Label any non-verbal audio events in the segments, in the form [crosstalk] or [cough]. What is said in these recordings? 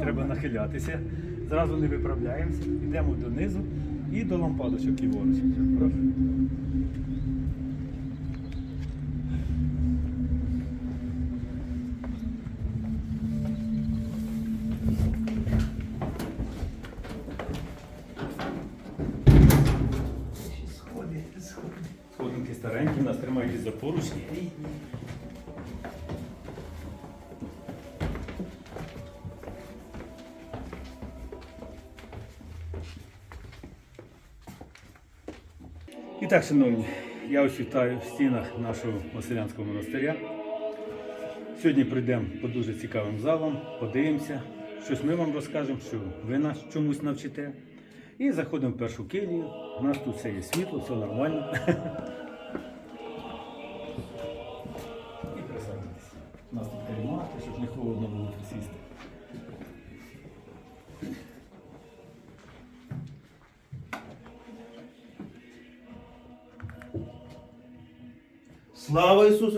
треба нахилятися, зразу не виправляємося, йдемо донизу і до лампадочок ліворуч. Прошу. Сходинки старенькі, нас тримають за поручні. І так, шановні, я ось вітаю в стінах нашого Василянського монастиря. Сьогодні прийдемо по дуже цікавим залам, подивимося, щось ми вам розкажемо, що ви нас чомусь навчите. І заходимо в першу келію. У нас тут все є світло, все нормально. [laughs]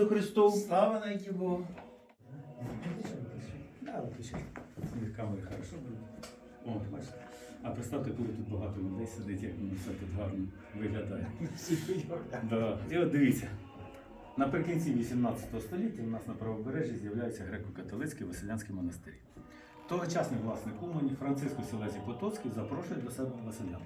Ісусу Христу! Слава найки Богу. Камери хорошо. О, бачите. А представте, коли тут багато людей сидить, як воно все тут гарно виглядає. Да. І от дивіться. Наприкінці 18 століття у нас на правобережжі з'являється греко-католицький Василянський монастир. Тогочасний власник Умані Франциско Селезій Потоцький запрошує до себе Василян.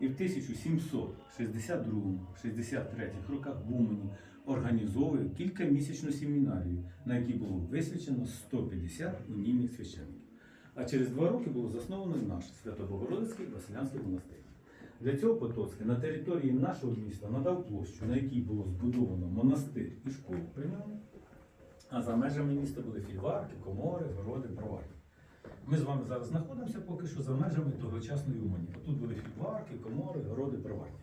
І в 1762-63 роках в Умані організовує кількамісячну семінарію, на якій було висвячено 150 унійних священників. А через два роки було засновано наш Свято-Богородицький Василянський монастир. Для цього Потоцький на території нашого міста надав площу, на якій було збудовано монастир і школу при ньому. А за межами міста були фільварки, комори, городи, бровари. Ми з вами зараз знаходимося поки що за межами тогочасної Умані. Тут були фільварки, комори, городи, броварні.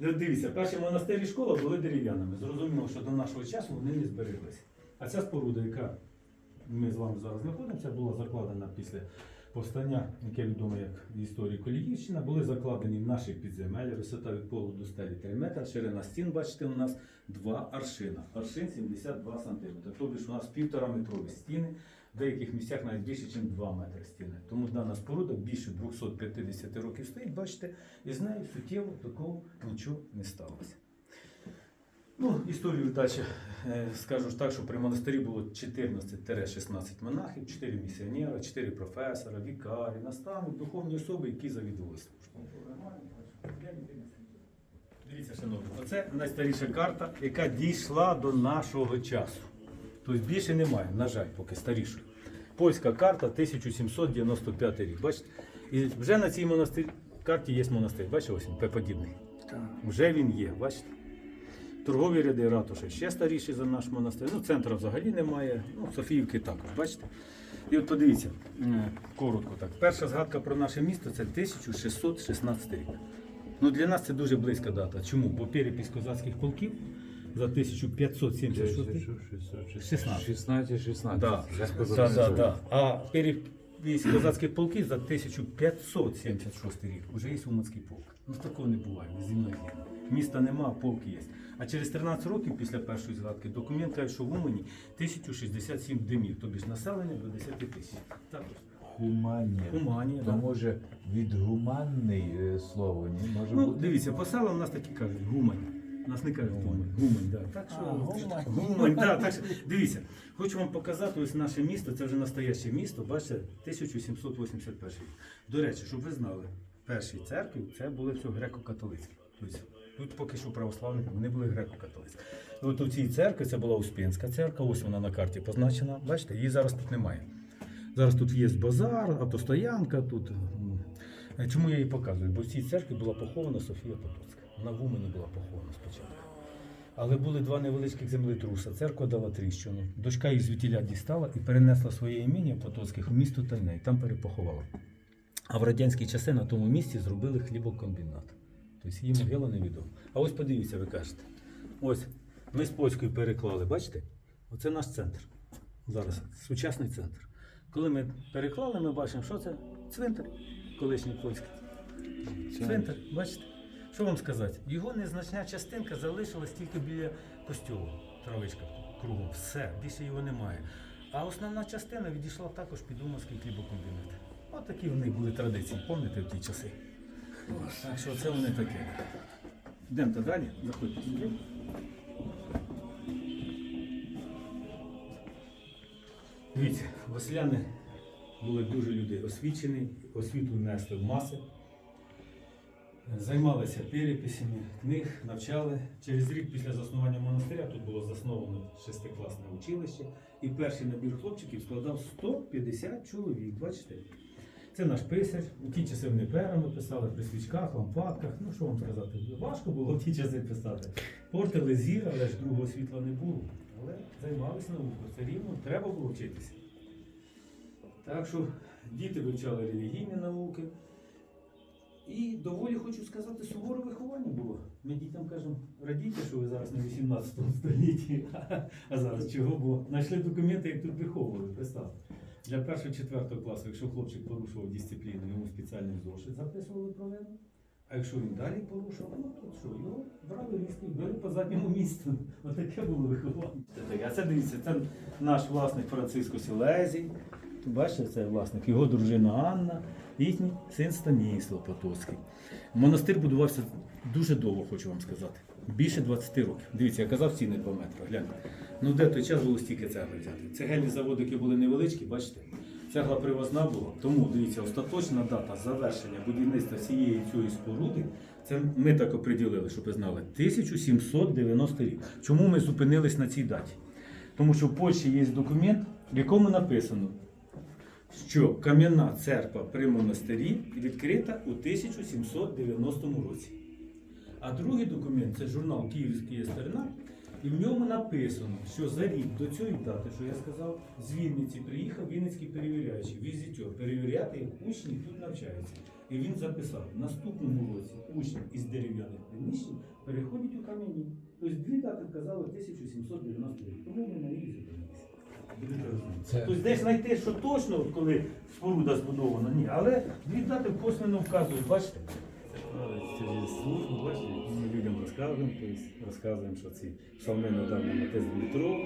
Дивіться, перші монастирі і школа були дерев'яними. Зрозуміло, що до нашого часу вони не збереглися. А ця споруда, яка ми з вами зараз знаходимося, була закладена після повстання, яке відомо як в історії Коліївщина, були закладені наші підземелля, висота від полу до стелі 3 метри, ширина стін, бачите, у нас 2 аршина. Аршин 72 см. Тобто у нас півтора метрові стіни, в деяких місцях навіть більше, ніж 2 метри стіни. Тому дана споруда більше 250 років стоїть, бачите, і з нею суттєво такого нічого не сталося. Ну, історію далі е, скажу так, що при монастирі було 14-16 монахів, 4 місіонера, 4 професора, вікарі, наставник, духовні особи, які завідували службу. Дивіться, шановні, оце найстаріша карта, яка дійшла до нашого часу. Тобто більше немає, на жаль, поки старішої. Польська карта 1795 рік. Бачите? І вже на цій монастир... карті є монастир. Бачите, ось він П-подібний. Вже він є, бачите? Торгові ряди ратуші ще старіші за наш монастир. Ну, центру взагалі немає. Ну, Софіївки також, бачите? І от подивіться, е, коротко так. Перша згадка про наше місто це 1616 рік. Ну, для нас це дуже близька дата. Чому? Бо перепись козацьких полків за 1576 рік. 16. 16, 16. Да, да, да, да. А перепись козацьких полків за 1576 рік вже є Уманський полк. Ну такого не буває, зі мною. Міста нема, а полк є. А через 13 років після першої згадки документ каже, що в Умані 1067 димів, тобі ж населення до 10 тисяч. Також. Гуманія. Гуманія, То да. може від гуманний е, слово, ні? Може Ну, бути. дивіться, по селам у нас такі кажуть, гумань. Нас не кажуть гумань. Гумань, да. Так що, А, гумань. [laughs] гумань, да, так що, дивіться, хочу вам показати ось наше місто, це вже настояще місто, бачите, 1781 рік. До речі, щоб ви знали, перші церкви це були все греко-католицькі. Тобто, тут поки що православні, вони були греко-католицькі. От у цій церкві це була Успенська церква, ось вона на карті позначена. Бачите, її зараз тут немає. Зараз тут є базар, автостоянка тут. м. Чому я її показую? Бо в цій церкві була похована Софія Потоцька. Вона в Умані була похована спочатку. Але були два невеличких землетруса. Церква дала тріщину. Дочка їх звідтіля дістала і перенесла своє іміння Потоцьких в місто Тальне, і там перепоховала. А в радянські часи на тому місці зробили хлібокомбінат. Тобто її могила невідома. А ось подивіться, ви кажете. Ось ми з польської переклали, бачите? Оце наш центр. Зараз сучасний центр. Коли ми переклали, ми бачимо, що це цвинтар колишній польський. Цвинтар, бачите? Що вам сказати? Його незначна частинка залишилась тільки біля костюму. Травичка кругом. Все, більше його немає. А основна частина відійшла також під Уманський хлібокомбінат. От такі в них були традиції, пам'ятаєте, в ті часи. Так що це вони таке. Йдемте далі, заходьте сюди. Дивіться, василяни були дуже люди освічені, освіту несли в маси, займалися переписями книг, навчали. Через рік після заснування монастиря тут було засновано шестикласне училище, і перший набір хлопчиків складав 150 чоловік. Бачите? Це наш писар. У ті часи вони перами писали при свічках, лампадках. Ну що вам сказати? Важко було в ті часи писати. Портили зір, але ж другого світла не було. Але займалися наукою. Це рівно треба було вчитися. Так що діти вивчали релігійні науки. І доволі хочу сказати, суворе виховання було. Ми дітям кажемо, радійте, що ви зараз на 18 столітті, а зараз чого? Бо знайшли документи, як тут виховували, представте. Для першого четвертого класу, якщо хлопчик порушував дисципліну, йому спеціальний зошит записували провину. А якщо він далі порушував, ну то що, його брали різки, били по задньому місту. Отаке було виховання. Це дивіться, це наш власник Франциско Сілезій. Бачите, це власник, його дружина Анна, їхній син Станіслав Потоцький. Монастир будувався дуже довго, хочу вам сказати. Більше 20 років. Дивіться, я казав ціни по метрах. Гляньте. Ну де той час було стільки цегли взяти. Цегельні заводики були невеличкі, бачите? Цегла привозна була. Тому дивіться, остаточна дата завершення будівництва цієї цієї споруди. Це ми так оприділили, щоб ви знали. 1790 рік. Чому ми зупинились на цій даті? Тому що в Польщі є документ, в якому написано, що кам'яна церква при монастирі відкрита у 1790 році. А другий документ це журнал Київський старина, і в ньому написано, що за рік до цієї дати, що я сказав, з Вінниці приїхав Вінницький перевіряючий, візитер, перевіряти, як учні тут навчаються. І він записав, в наступному році учні із дерев'яних приміщень переходять у кам'яні. Тобто дві дати вказали 1790 рік. Тому ми на рік зупинилися. Це- Тобто десь знайти, що точно, коли споруда збудована, ні. Але дві дати косвенно вказують, бачите? Службу, бачите, ми людям розказуємо, тобто розказуємо, що ці недавно на тест Дмитро.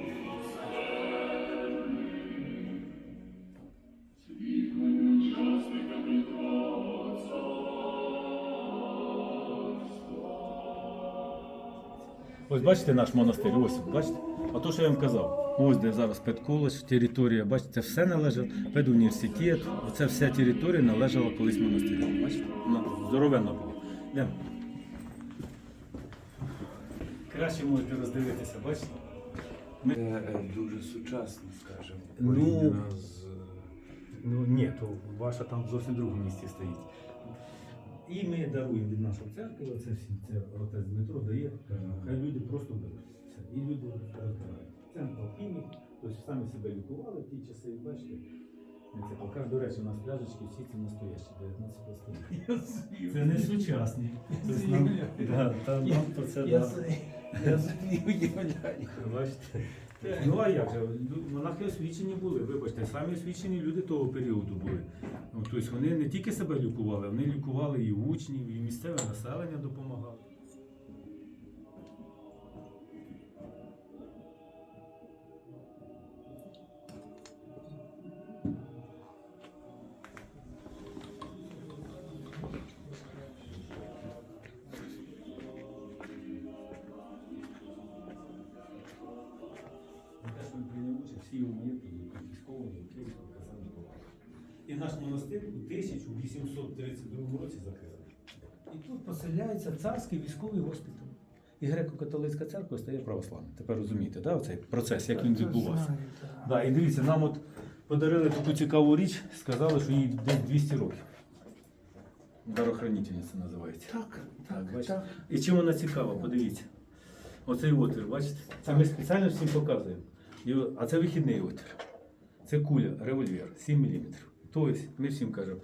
Ось бачите наш монастир, ось, бачите? А то, що я вам казав, ось де зараз педколедж, територія, бачите, це все належало, педуніверситет, оце вся територія належала колись монастирю. Бачите? Ну, здоровенно було. Йдемо. Краще можете роздивитися, бачите? Це е, дуже сучасно, скажімо, Ну, з Ну ні, то ваша там зовсім в другому місці стоїть. І ми даруємо від нашої церкви, оце всі, це отець Дмитро дає, хай люди. І люди розбирають. Це алхімік, тобто самі себе лікували в ті часи, і бачите. Це покажу, до речі, у нас пляжечки всі ці настоящі, 19 століття. Це не сучасні. Тобто нам, да, та нам про це Я я собі уявляю. Бачите? Ну а як же? Монахи освічені були, вибачте, самі освічені люди того періоду були. Ну, тобто вони не тільки себе лікували, вони лікували і учнів, і місцеве населення допомагали. І наш монастир у 1832 році закрили. І тут поселяється царський військовий госпіталь. І греко-католицька церква стає православною. Тепер розумієте, да, оцей процес, як він відбувався. Да, і дивіться, нам от подарили таку цікаву річ, сказали, що їй десь 200 років. Дарохранительниця називається. Так, Так, так, бачите? так. І чим вона цікава, подивіться. Оцей отвір, бачите? Це ми спеціально всім показуємо. А це вихідний отвір. Це куля, револьвер, 7 мм. Тобто, ми всім кажемо.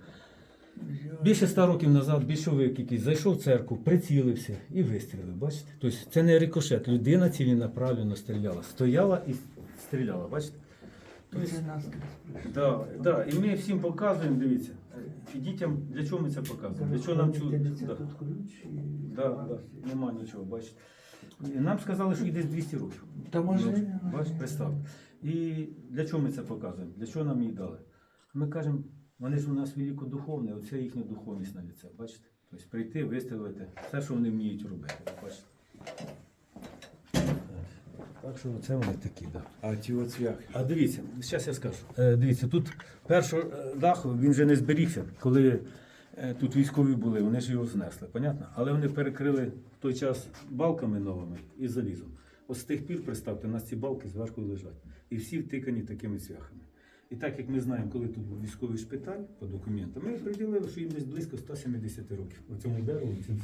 Більше ста років назад більшовик якийсь зайшов в церкву, прицілився і вистрілив. Бачите? Тобто це не рикошет. Людина ціленаправленно стріляла. Стояла і стріляла, бачите? Тобто, да, да, і ми всім показуємо, дивіться, і дітям, для чого ми це показуємо? Для чого нам. Дивиться Да. Да, да, нема нічого, бачите. І Нам сказали, що йде 200 років. Та може... Ну, Бачите, представ. І для чого ми це показуємо? Для чого нам її дали? Ми кажемо, вони ж у нас великодуховні, оце їхня духовність на лице, бачите? Тобто прийти, виставити все, що вони вміють робити. Бачите? Так що це вони такі, так. Да. А ті от цвяхи. А дивіться, зараз я скажу. Е, дивіться, тут перший е, дах він вже не зберігся, коли е, тут військові були, вони ж його знесли, понятно? Але вони перекрили в той час балками новими і залізом. От з тих пір, представте, у нас ці балки зверху лежать. І всі втикані такими цвяхами. І так як ми знаємо, коли тут був військовий шпиталь по документам, ми приділили, що їм десь близько 170 років. У цьому дереву цим.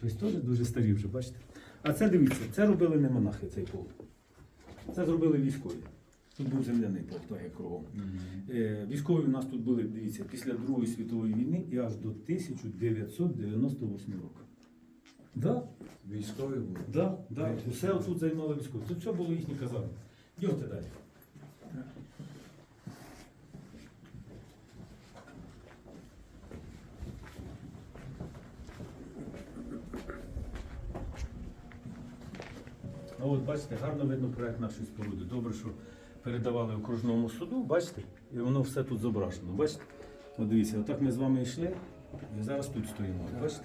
Тобто теж дуже старі вже, бачите? А це дивіться, це робили не монахи цей пол. Це зробили військові. Тут був земляний пол, так як кругом. Е, військові у нас тут були, дивіться, після Другої світової війни і аж до 1998 року. Да, Військові були. да, да. Усе тут займало військові. Тут все було їхні казарми. Йдемте далі. Ну от бачите, гарно видно проект нашої споруди. Добре, що передавали окружному суду, бачите, і воно все тут зображено. Бачите? От дивіться, отак ми з вами йшли, і зараз тут стоїмо. Бачите?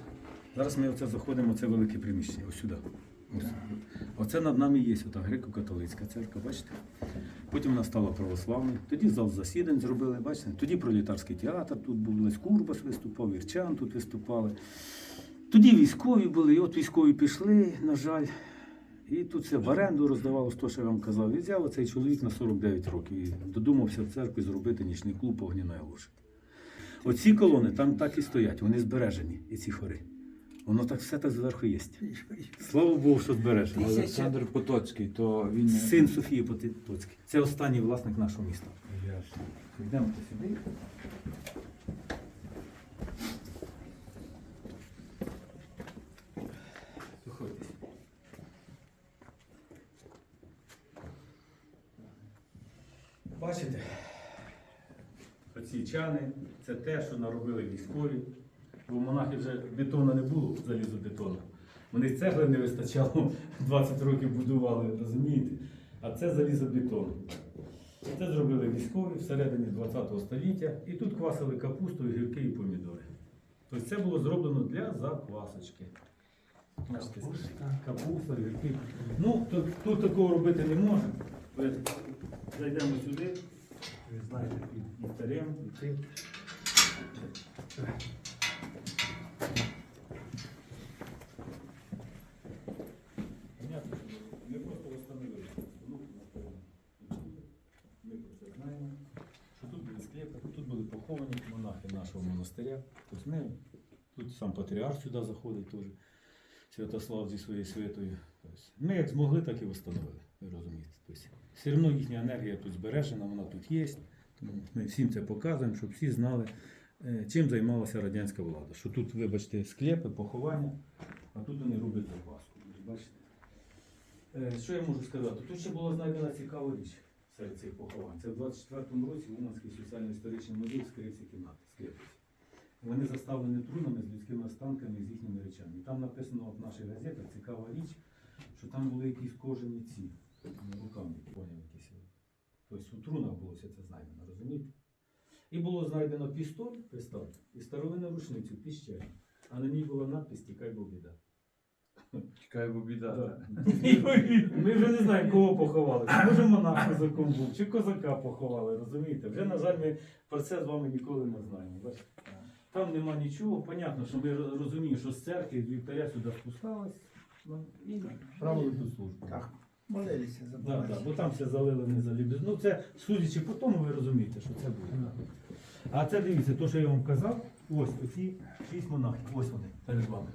Зараз ми оце заходимо, це велике приміщення, ось сюди. Ось. Оце над нами є ота греко-католицька церква, бачите? Потім вона стала православною. Тоді зал засідань зробили, бачите? Тоді пролітарський театр, тут був Лесь Курбаш виступав, Вірчан тут виступали. Тоді військові були, і от військові пішли, на жаль. І тут все в оренду роздавалося, то, що я вам казав. І взяв цей чоловік на 49 років і додумався в церкві зробити нічний клуб «Огняна лошадь». Оці колони там так і стоять, вони збережені, і ці хори. Воно так все так зверху є. Слава Богу, що збережено. Олександр Потоцький, то він. Син Софії Потоцький. Це останній власник нашого міста. Ясно. Йдемо сюди. Заходьте. Бачите, оці це те, що наробили військові. Бо в монахів вже бетону не було, залізобетону. Вони цегли не вистачало, [laughs] 20 років будували, розумієте? А це залізобетон. Це зробили військові всередині 20 століття. І тут квасили капусту, гірки і помідори. Тобто це було зроблено для заквасочки. Капуста. Капуста, гірки. Ну, тут, тут такого робити не можна. Ви Зайдемо сюди, ви знаєте, під вівтарем, і цим. Понятно, просто встановили. Ну, Ми про це знаємо. Тут були склепи, тут були поховані монахи нашого монастиря. Тут сам патріарх сюди заходить теж. Святослав зі своєю святою. Ми як змогли, так і встановили. Ви розумієте. Все одно їхня енергія тут збережена, вона тут є. Ми всім це показуємо, щоб всі знали, е, чим займалася радянська влада. Що тут, вибачте, склепи, поховання, а тут вони роблять запаску. Е, Що я можу сказати? Тут ще була знайдена цікава річ серед цих поховань. Це в 24-му році в Уманський соціально-історичний музей вскрився кімнати, склепиці. Вони заставлені трунами з людськими останками і з їхніми речами. І там написано от в наших газетах цікава річ, що там були якісь кожані ці ну, руками, поняв якісь. Тобто у трунах було все це знайдено, розумієте? І було знайдено пістоль, представте, і старовинну рушницю піщеру. А на ній була надпись Тікай бо біда. Чекай, бо біда. Да. Ми вже не знаємо, кого поховали. Чи може монах козаком був, чи козака поховали, розумієте? Вже, на жаль, ми про це з вами ніколи не знаємо. Бачите? Там нема нічого. Понятно, що ми розуміємо, що з церкви, з вівтаря сюди спускалась ну, і правили тут службу. Так, молилися Да, да, бо там все залили не заліби. Ну це судячи по тому, ви розумієте, що це було. А це дивіться, то, що я вам казав, ось оці шість монахів, ось вони перед вами.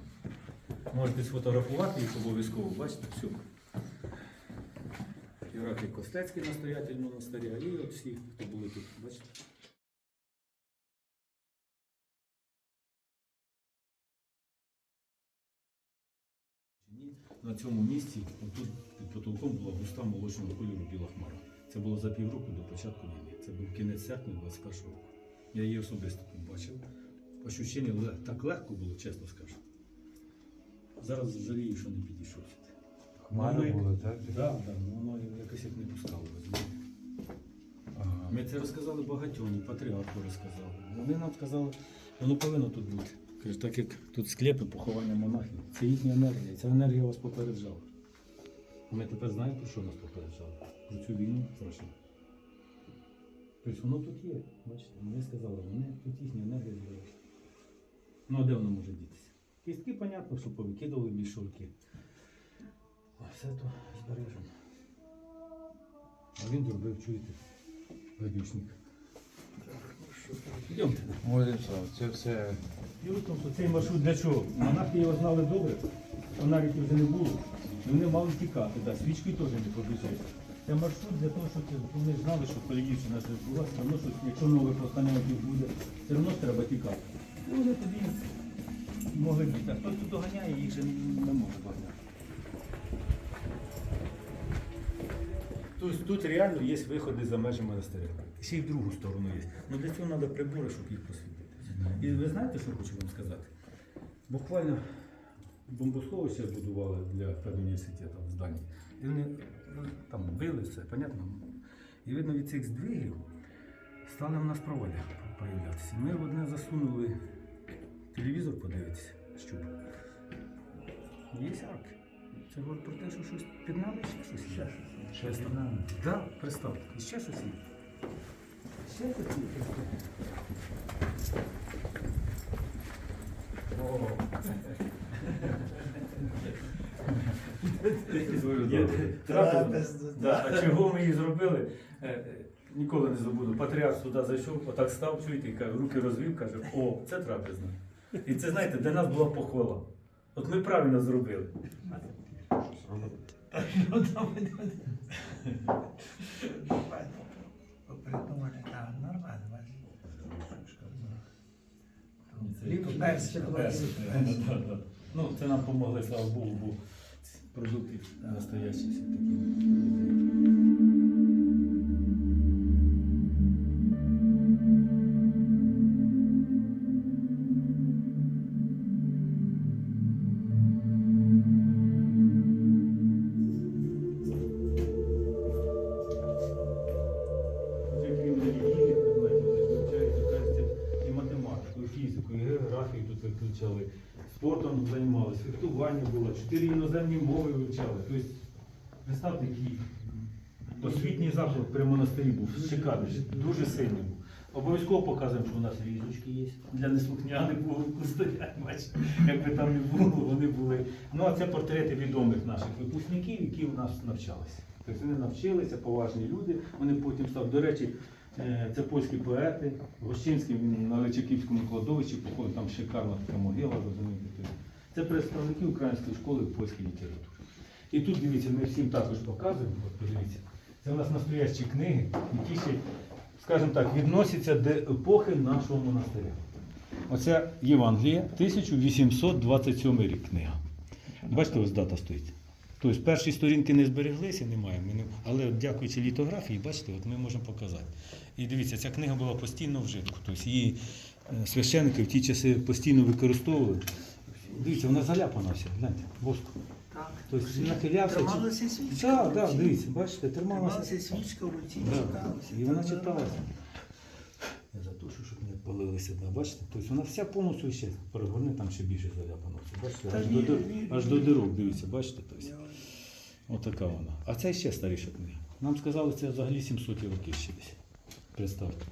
Можете сфотографувати їх обов'язково, бачите, все. Євракій Костецький настоятель монастиря і от всі, хто були тут, бачите. На цьому місці, тут під потолком була густа молочного кольору біла хмара. Це було за півроку до початку війни. Це був кінець серпня 21-го року. Я її особисто тут бачив. Ощущення так легко було, чесно скажу. Зараз жалію, що не підійшов сюди. Хмари Ну, були, так? Так, так, ну воно якось як не пускало. Ага. Ми це розказали багатьом, патріарху розказали. Вони нам сказали, воно повинно тут бути. Каже, так як тут склепи поховання монахів, це їхня енергія, ця енергія вас попереджала. Ми тепер знаємо, про що нас попереджали? Про цю війну страшну. Тобто воно тут є. Бачите, вони сказали, вони тут їхня енергія з'явилася. Ну а де воно може дітися? Кістки, понятно, що повикидали більшовики. А все то збережемо. А він зробив, чуєте, гадючник. Йдемте. Молимося, це все. Діло тому, що цей маршрут для чого? Монахи його знали добре, фонариків вже не було. І вони мали тікати, да, свічкою теж не побіжать. Це маршрут для того, щоб вони знали, що переївши нас була, все одно, що якщо нових повстанців буде, все одно треба тікати. І вони тоді могли бути. А хтось тут доганяє, їх же не може доганяти. Тобто тут реально є виходи за межі монастиря. Ще й в другу сторону є. Ну для цього треба прибори, щоб їх просвітити. І ви знаєте, що хочу вам сказати? Буквально бомбосховище будували для педуніверситету в зданні. І вони ну, там били все, понятно. І видно від цих здвигів стали в нас проводи появлятися. Ми в одне засунули телевізор подивитися, щуп. Є арки. Це говорить про те, що щось під нами ще щось є. Ще щось. Під. Так, представте. І ще щось є. Ще щось є. О. Є трапеза. Трапеза, Да, А чого ми її зробили? Е, е, Ніколи не забуду. Патріарх сюди зайшов, отак став, чуєте, і каже, руки розвів, каже, о, це трапезна. І це знаєте, для нас була похвала. От ми правильно зробили. Ну, Придумали, так, нормально. Перше, [laughs] да, да, да. Ну, це нам допомогли, слава Богу, бо продукти настоящі всі такі. Тобто, представте, який освітній заклад при монастирі був шикарний, дуже сильний був. Обов'язково показуємо, що у нас різочки є. Для неслухняних було стоять, бачите, якби там не було, вони були. Ну а це портрети відомих наших випускників, які у нас навчалися. Тобто вони навчилися, поважні люди, вони потім стали. До речі, е, це польські поети. Гощинський на Личаківському кладовищі походить, там шикарна така могила, розумієте. Це представники української школи польської літератури. І тут дивіться, ми всім також показуємо, от подивіться. Це у нас настоящі книги, які ще, скажімо так, відносяться до епохи нашого монастиря. Оце Євангеліє, 1827 рік книга. Бачите, ось дата стоїть. Тобто перші сторінки не збереглися, немає. Але дякуючи літографії, бачите, от ми можемо показати. І дивіться, ця книга була постійно в житку. Тобто її е, священники в ті часи постійно використовували. Дивіться, вона заляпана вся, гляньте, воском. Так. Тобто нахилявся. Трималася свічка. Так, в так, руці. дивіться, бачите, трималася. Трималася свічка в руці, Да. читалася. І вона читалася. Я затушу, щоб не палилися, да, бачите? Тобто вона вся повністю ще перегорне, там ще більше заляпано. все, Бачите, Та аж ні, до, ні, аж ні. до дирок, дивіться, бачите? Тобто. Я- Отака вона. А це ще старіша книга. Нам сказали, це взагалі 700 років ще десь. Представте.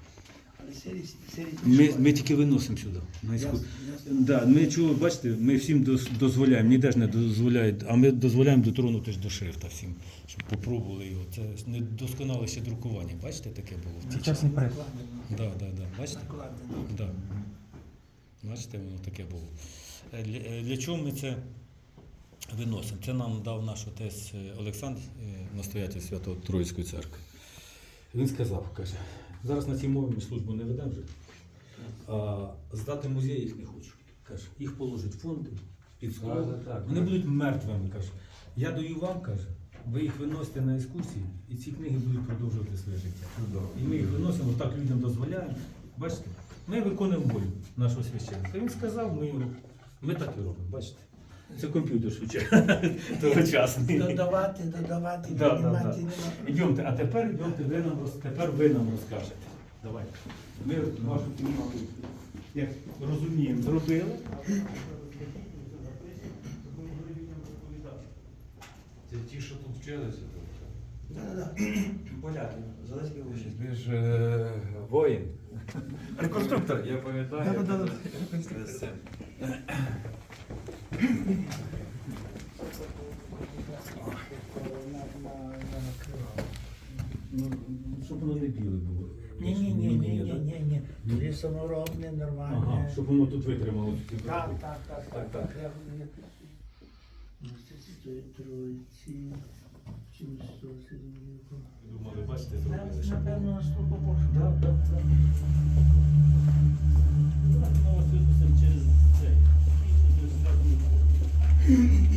Ми, ми тільки виносимо сюди. На ясно. Да, ми чого, бачите, ми всім доз- дозволяємо, ніде ж не дозволяють, а ми дозволяємо дотронутися до шрифта всім, щоб попробували його. Це недосконале ще друкування. Бачите, таке було в ті часи. Да, да, да. Бачите? Да. Бачите, воно таке було. Е, Для, е, для чого ми це виносимо? Це нам дав наш отець е, Олександр, е, настоятель Святого Троїцької церкви. Він сказав, каже, зараз на цій мові ми службу не ведемо вже, а здати музей їх не хочу. Каже, їх положать фонди, під скло. Вони будуть мертвими, каже. Я даю вам, каже, ви їх виносите на екскурсії, і ці книги будуть продовжувати своє життя. І ми їх виносимо, так людям дозволяємо. Бачите, ми виконуємо волю нашого священника. Він сказав, ми, ми так і робимо. Бачите? Це комп'ютер швидше. [laughs] Тогочасний. Додавати, додавати, Да, да, піднімати. да. нема. Йдемте, а тепер йдемте, ви нам роз- тепер ви нам розкажете. Давайте. Ми вашу кімнату, як розуміємо, зробили. Це ті, що тут вчилися. Поляки, Зеленський виші. Ви ж е, воїн. Реконструктор. Я пам'ятаю. Щоб воно не біле було. Ні, ні, ні, ні, Ні, ні, ні, ні. Лісоноробне, нормальне. Ага, щоб воно тут витримало ці Так, так, так, Так, так. так. Я- я- чимось. Думали, бачите, зробили. щоб- Напевно, на сто побольше. Да, да, да. Давайте випустимо через зразу.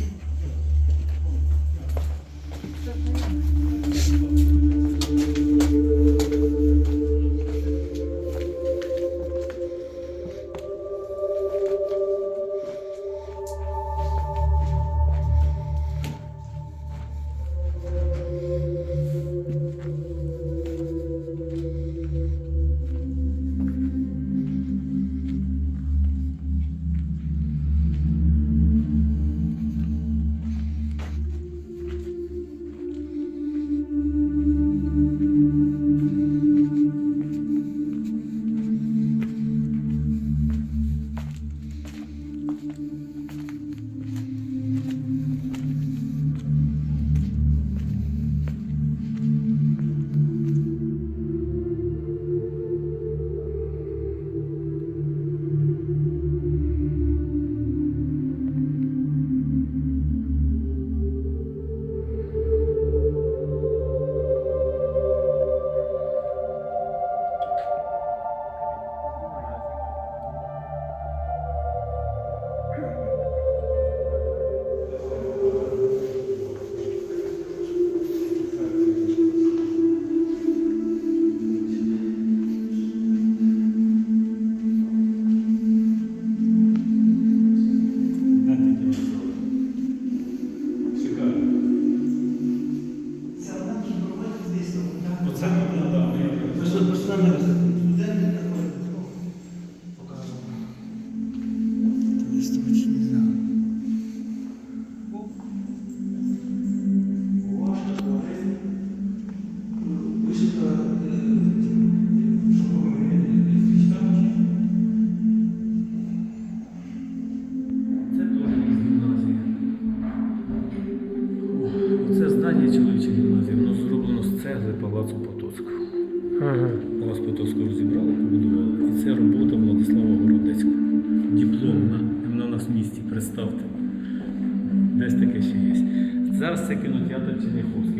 Представте. Десь таке ще є. Зараз це кінотеатр Черняховський був.